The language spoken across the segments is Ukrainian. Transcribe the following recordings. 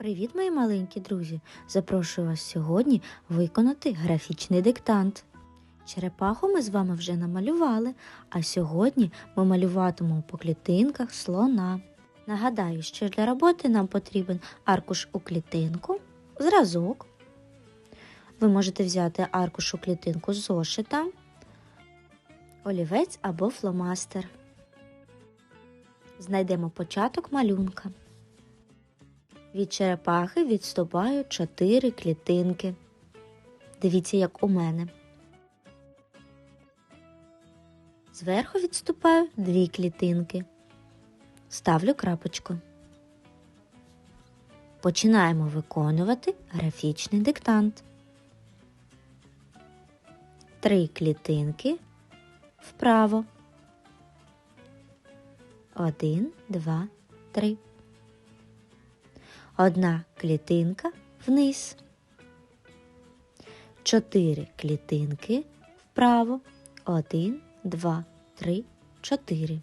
Привіт, мої маленькі друзі! Запрошую вас сьогодні виконати графічний диктант. Черепаху ми з вами вже намалювали, а сьогодні ми малюватимемо по клітинках слона. Нагадаю, що для роботи нам потрібен аркуш у клітинку, зразок. Ви можете взяти аркуш у клітинку з зошита, олівець або фломастер. Знайдемо початок малюнка. Від черепахи відступають чотири клітинки. Дивіться, як у мене. Зверху відступаю дві клітинки. Ставлю крапочку. Починаємо виконувати графічний диктант. Три клітинки вправо. Один, два, три. Одна клітинка вниз. Чотири клітинки вправо. Один, два, три, чотири.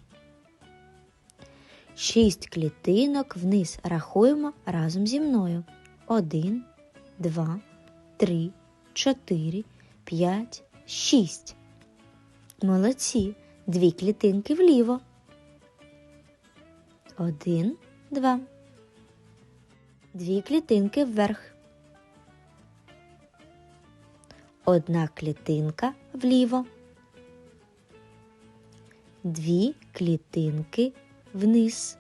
Шість клітинок вниз рахуємо разом зі мною. Один, два, три, чотири, п'ять, шість. Молодці. Дві клітинки вліво. Один, два. Дві клітинки вверх. Одна клітинка вліво. Дві клітинки вниз.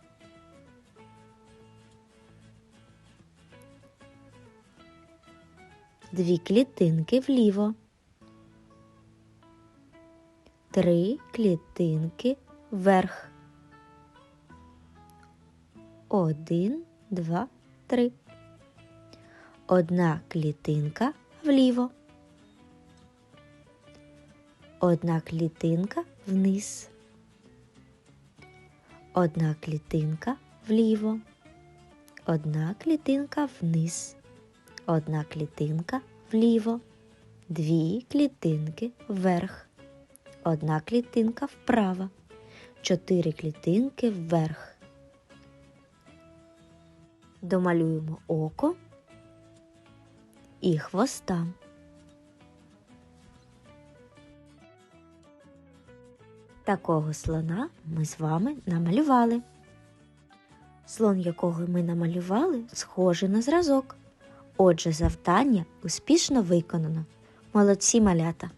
Дві клітинки вліво. Три клітинки вверх. Один, два, три. Одна клітинка вліво. Одна клітинка вниз. Одна клітинка вліво. Одна клітинка вниз. Одна клітинка вліво. Дві клітинки вверх. Одна клітинка вправо. Чотири клітинки вверх. Домалюємо око і хвоста. Такого слона ми з вами намалювали. Слон, якого ми намалювали, схожий на зразок. Отже, завдання успішно виконано. Молодці малята!